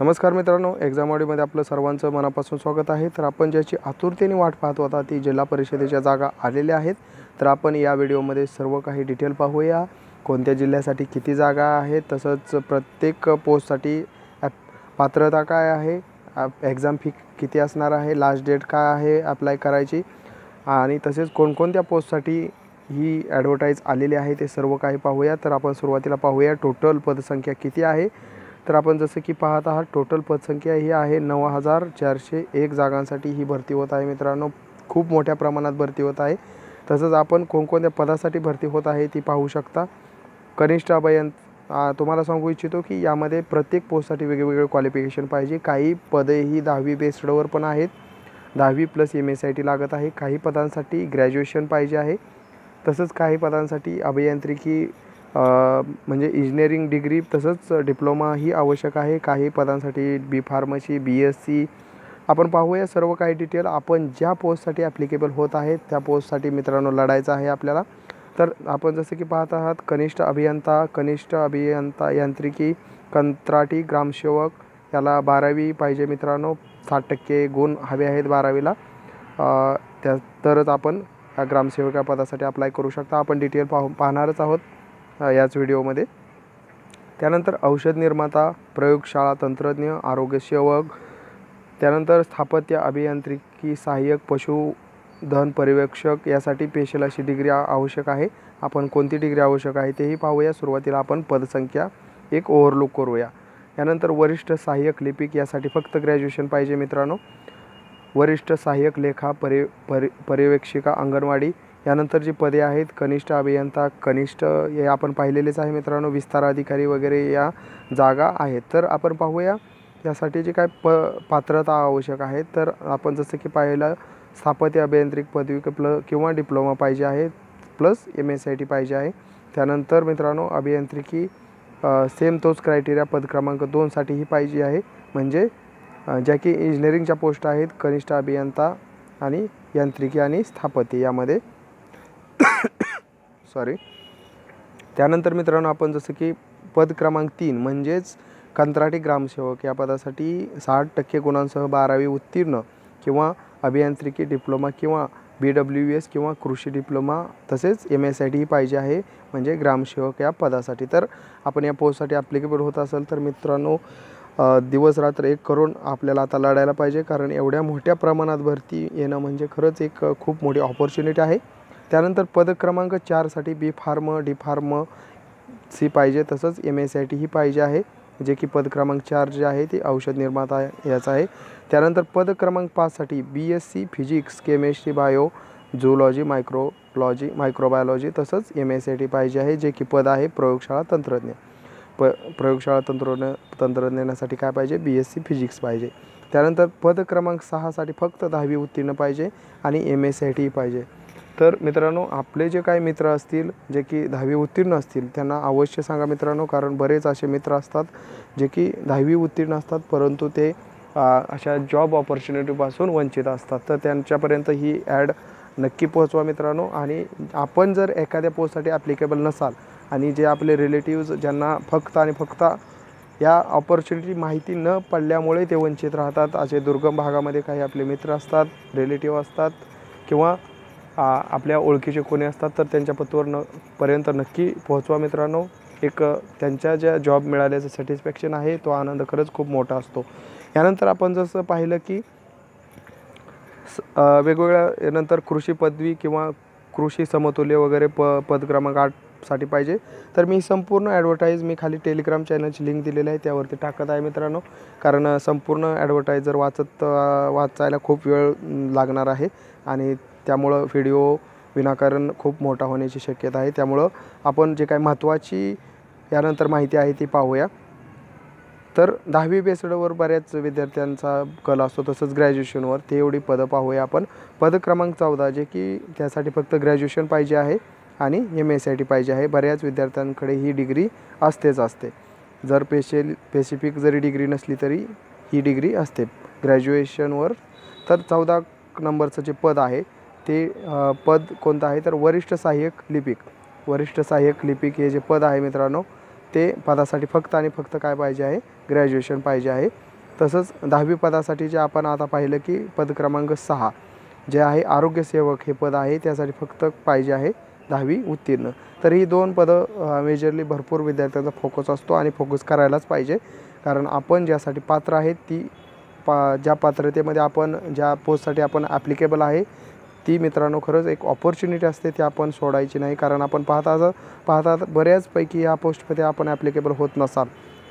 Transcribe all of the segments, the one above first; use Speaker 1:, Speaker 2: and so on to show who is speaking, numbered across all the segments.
Speaker 1: नमस्कार मित्रांनो एक्झाम ऑडीमध्ये आपलं सर्वांचं मनापासून स्वागत आहे. तर आपण ज्याची आतुरतेने वाट पाहत होता ती जिल्हा परिषदेच्या जागा आलेल्या आहेत. तर आपण या व्हिडिओमध्ये सर्व काही डिटेल पाहूया. कोणत्या जिल्ह्यासाठी किती जागा आहेत तसंच प्रत्येक पोस्टसाठी ॲप पात्रता काय आहे एक्झाम फी किती असणार आहे लास्ट डेट काय आहे अप्लाय करायची आणि तसेच कोणकोणत्या पोस्टसाठी ही ॲडव्हर्टाईज आलेली आहे ते सर्व काही पाहूया. तर आपण सुरुवातीला पाहूया टोटल पदसंख्या किती आहे तर आपण जसं की पाहत आहात टोटल पदसंख्या ही आहे नऊ हजार चारशे एक जागांसाठी ही भरती होत आहे. मित्रांनो खूप मोठ्या प्रमाणात भरती होत आहे. तसंच आपण कोणकोणत्या पदासाठी भरती होत आहे ती पाहू शकता. कनिष्ठ अभयंत तुम्हाला सांगू इच्छितो की यामध्ये प्रत्येक पोस्टसाठी वेगवेगळे क्वालिफिकेशन पाहिजे. काही पदे ही दहावी बेस्डवर पण आहेत. दहावी plus M S I T लागत आहे. काही पदांसाठी ग्रॅज्युएशन पाहिजे आहे. तसंच काही पदांसाठी अभियांत्रिकी म्हणजे इंजिनिअरिंग डिग्री तसंच डिप्लोमा ही आवश्यक आहे. काही पदांसाठी B pharmacy B S C आपण पाहूया सर्व काही डिटेल आपण ज्या पोस्टसाठी ॲप्लिकेबल होत आहेत त्या पोस्टसाठी मित्रांनो लढायचं आहे आपल्याला. तर आपण जसं की पाहत आहात कनिष्ठ अभियंता कनिष्ठ अभियंता यांत्रिकी कंत्राटी ग्रामसेवक याला बारावी पाहिजे मित्रांनो. साठ टक्के गुण हवे आहेत बारावीला. त्या तरच आपण या ग्रामसेवक या पदासाठी अप्लाय करू शकता. आपण डिटेल पाहू पाहणारच आहोत. याच व्हिडिओमध्ये. त्यानंतर औषध निर्माता प्रयोगशाळा तंत्रज्ञ आरोग्यसेवक त्यानंतर स्थापत्य अभियांत्रिकी सहाय्यक पशुधन पर्यवेक्षक यासाठी पेशल अशी डिग्री आवश्यक आहे. आपण कोणती डिग्री आवश्यक आहे तेही पाहूया. सुरुवातीला आपण पदसंख्या एक ओव्हरलुक करूया. यानंतर वरिष्ठ सहाय्यक लिपिक यासाठी फक्त ग्रॅज्युएशन पाहिजे मित्रांनो. वरिष्ठ सहाय्यक लेखा परि परि पर्यवेक्षिका अंगणवाडी यानंतर जी पदे आहेत कनिष्ठ अभियंता कनिष्ठ हे आपण पाहिलेलेच आहे मित्रांनो विस्तार अधिकारी वगैरे या जागा आहेत. तर आपण पाहूया यासाठी जे काय प पात्रता आवश्यक आहे तर आपण जसं की पाहिलं स्थापत्य अभियांत्रिक पदवी प्ल किंवा डिप्लोमा पाहिजे आहे plus M S I T पाहिजे आहे. त्यानंतर मित्रांनो अभियांत्रिकी सेम तोच क्रायटेरिया पद क्रमांक दोनसाठीही पाहिजे आहे. म्हणजे ज्या की इंजिनिअरिंगच्या पोस्ट आहेत कनिष्ठ अभियंता आणि यांत्रिकी आणि स्थापत्य यामध्ये. सॉरी त्यानंतर मित्रांनो आपण जसं की पद क्रमांक तीन म्हणजेच कंत्राटी ग्रामसेवक या पदासाठी साठ टक्के गुणांसह बारावी उत्तीर्ण किंवा अभियांत्रिकी डिप्लोमा किंवा बी डब्ल्यू एस किंवा कृषी डिप्लोमा तसेच एम एस आय टी ही पाहिजे आहे म्हणजे ग्रामसेवक या पदासाठी. तर आपण या पोस्टसाठी ॲप्लिकेबल होत असेल तर मित्रांनो दिवस रात्र एक करून आपल्याला आता लढायला पाहिजे कारण एवढ्या मोठ्या प्रमाणात भरती येणं म्हणजे खरंच एक खूप मोठी ऑपॉर्च्युनिटी आहे. त्यानंतर पद क्रमांक चारसाठी B pharm D pharm C पाहिजे. तसंच एम एस आय टी ही पाहिजे आहे जे की पद क्रमांक चार जे आहे ते औषध निर्माता याचं आहे. त्यानंतर पद क्रमांक पाचसाठी B S C physics chemistry bio zoology micrology microbiology तसंच एम एस आय टी पाहिजे आहे जे की पद आहे प्रयोगशाळा तंत्रज्ञ. प प्रयोगशाळा तंत्रज्ञ तंत्रज्ञानासाठी काय पाहिजे? बी एस सी फिजिक्स पाहिजे. त्यानंतर पद क्रमांक सहासाठी फक्त दहावी उत्तीर्ण पाहिजे आणि एम एस आय टी पाहिजे. तर मित्रांनो आपले जे काही मित्र असतील जे की दहावी उत्तीर्ण असतील त्यांना अवश्य सांगा मित्रांनो कारण बरेच असे मित्र असतात जे की दहावी उत्तीर्ण असतात परंतु ते अशा जॉब ऑपॉर्च्युनिटीपासून वंचित असतात. तर त्यांच्यापर्यंत ही ॲड नक्की पोहोचवा मित्रांनो आणि आपण जर एखाद्या पोस्टसाठी ॲप्लिकेबल नसाल आणि जे आपले रिलेटिव्ज ज्यांना फक्त आणि फक्त या ऑपॉर्च्युनिटी माहिती न पडल्यामुळे ते वंचित राहतात असे दुर्गम भागामध्ये काही आपले मित्र असतात रिलेटिव्ह असतात किंवा आपल्या ओळखीचे कोणी असतात तर त्यांच्या पत्वर न पर्यंत नक्की पोहोचवा मित्रांनो. एक त्यांच्या ज्या जॉब मिळाल्याचं सॅटिस्फॅक्शन आहे तो आनंद खरंच खूप मोठा असतो. यानंतर आपण जसं पाहिलं की स- वेगवेगळ्या नंतर कृषी पदवी किंवा कृषी समतुल्य वगैरे प पद क्रमांक आठसाठी पाहिजे. तर मी संपूर्ण ॲडव्हर्टाईज मी खाली टेलिग्राम चॅनलची लिंक दिलेली आहे त्यावरती टाकत आहे मित्रांनो. कारण संपूर्ण ॲडव्हर्टाईजर वाचत वाचायला खूप वेळ लागणार आहे. आणि त्यामुळं व्हिडिओ विनाकारण खूप मोठा होण्याची शक्यता आहे. त्यामुळं आपण जे काही महत्त्वाची यानंतर माहिती आहे ती पाहूया. तर दहावी बेसडवर बऱ्याच विद्यार्थ्यांचा कल असतो तसंच ग्रॅज्युएशनवर ते एवढी पदं पाहूया आपण. पद क्रमांक चौदा जे की त्यासाठी फक्त ग्रॅज्युएशन पाहिजे आहे आणि एम एस आय टी पाहिजे आहे. बऱ्याच विद्यार्थ्यांकडे ही डिग्री असतेच असते. जर पेशल पेसिफिक जरी डिग्री नसली तरी ही डिग्री असते. ग्रॅज्युएशनवर तर चौदा नंबरचं जे पद आहे ते पद कोणतं आहे? तर वरिष्ठ सहाय्यक लिपिक. वरिष्ठ सहाय्यक लिपिक हे जे पद आहे मित्रांनो ते पदासाठी फक्त आणि फक्त काय पाहिजे आहे? ग्रॅज्युएशन पाहिजे आहे. तसंच दहावी पदासाठी जे आपण आता पाहिलं की पद क्रमांक सहा जे आहे आरोग्यसेवक हे पद आहे त्यासाठी फक्त पाहिजे आहे दहावी उत्तीर्ण. तर ही दोन पदं मेजरली भरपूर विद्यार्थ्यांचा फोकस असतो आणि फोकस करायलाच पाहिजे. कारण आपण ज्यासाठी पात्र आहेत ती पा ज्या पात्रतेमध्ये आपण ज्या पोस्टसाठी आपण ॲप्लिकेबल आहे ती मित्रांनो खरंच एक ऑपॉर्च्युनिटी असते ती आपण सोडायची नाही. कारण आपण पाहता पाहता बऱ्याचपैकी या पोस्टमध्ये आपण ॲप्लिकेबल होत नसाल.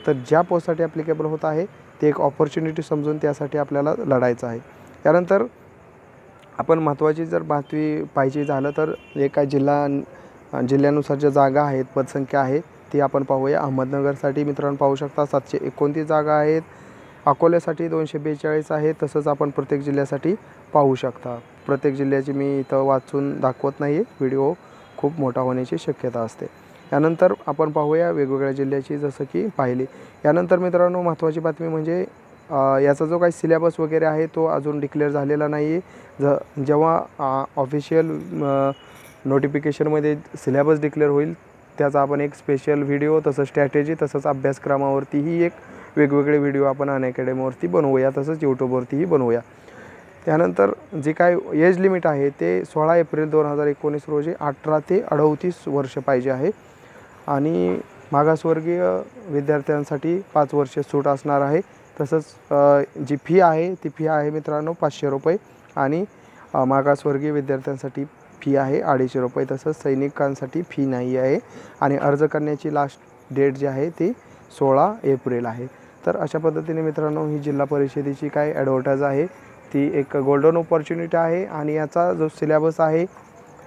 Speaker 1: तर ज्या पोस्टसाठी ॲप्लिकेबल होत आहे ते एक ऑपॉर्च्युनिटी समजून त्यासाठी आपल्याला लढायचं आहे. त्यानंतर आपण महत्त्वाची जर बातमी पाहिजे झालं तर एका जिल्हा जिल्ह्यानुसार ज्या जागा आहेत पदसंख्या आहे ती आपण पाहूया. अहमदनगरसाठी मित्रांनो पाहू शकता सातशे एकोणतीस जागा आहेत. अकोल्यासाठी दोनशे बेचाळीस आहे तसंच आपण प्रत्येक जिल्ह्यासाठी पाहू शकता. प्रत्येक जिल्ह्याची मी इथं वाचून दाखवत नाही आहे व्हिडिओ खूप मोठा होण्याची शक्यता असते. यानंतर आपण पाहूया वेगवेगळ्या जिल्ह्याची जसं की पाहिली. यानंतर मित्रांनो महत्त्वाची बातमी म्हणजे याचा जो काही सिलेबस वगैरे आहे तो अजून डिक्लेअर झालेला नाही आहे ज जेव्हा ऑफिशियल नोटिफिकेशनमध्ये सिलेबस डिक्लेअर होईल त्याचा आपण एक स्पेशल व्हिडिओ तसंच स्ट्रॅटेजी तसंच अभ्यासक्रमावरतीही एक वेगवेगळे व्हिडिओ आपण अन अकॅडमीवरती बनवूया तसंच यूट्यूबवरतीही बनवूया. त्यानंतर जे काय एज लिमिट आहे ते सोळा एप्रिल दोन हजार एकोणीस रोजी अठरा ते अडतीस वर्ष पाहिजे आहे. आणि मागासवर्गीय विद्यार्थ्यांसाठी पाच वर्ष सूट असणार आहे. तसंच जी फी आहे ती फी आहे मित्रांनो पाचशे रुपये. आणि मागासवर्गीय विद्यार्थ्यांसाठी फी आहे अडीचशे रुपये. तसंच सैनिकांसाठी फी नाही आहे. आणि अर्ज करण्याची लास्ट डेट जी आहे ती सोळा एप्रिल आहे. तर अशा पद्धतीने मित्रांनो ही जिल्हा परिषदेची काय ॲडव्हर्टाईज आहे. ती एक गोल्डन ऑपॉर्च्युनिटी आहे आणि याचा जो सिलेबस आहे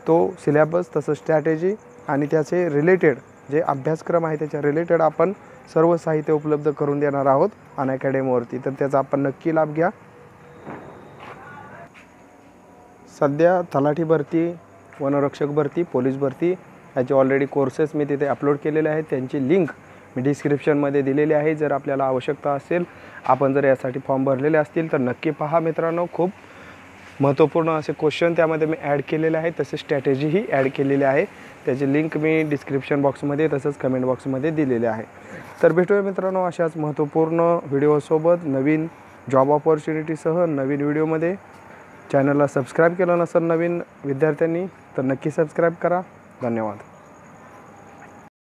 Speaker 1: तो सिलेबस तसं स्ट्रॅटेजी आणि त्याचे रिलेटेड जे अभ्यासक्रम आहे त्याच्या रिलेटेड आपण सर्व साहित्य उपलब्ध करून देणार आहोत अन अकॅडमीवरती तर त्याचा आपण नक्की लाभ घ्या. सध्या तलाठी भरती वनरक्षक भरती पोलीस भरती याचे ऑलरेडी कोर्सेस मी तिथे अपलोड केलेले आहेत. त्यांची लिंक मी डिस्क्रिप्शनमध्ये दिलेली आहे. जर आपल्याला आवश्यकता असेल आपण जर यासाठी फॉर्म भरलेले असतील तर नक्की पहा मित्रांनो. खूप महत्त्वपूर्ण असे क्वेश्चन त्यामध्ये मी ॲड केलेले आहे तसेच स्ट्रॅटेजीही ॲड केलेली आहे. त्याची लिंक मी डिस्क्रिप्शन बॉक्समध्ये तसंच कमेंट बॉक्समध्ये दिलेले आहे. तर भेटूया मित्रांनो अशाच महत्त्वपूर्ण व्हिडिओसोबत नवीन जॉब ऑपॉर्च्युनिटीसह नवीन व्हिडिओमध्ये चॅनलला सबस्क्राईब केलं नसेल नवीन विद्यार्थ्यांनी तर नक्की सबस्क्राईब करा. धन्यवाद.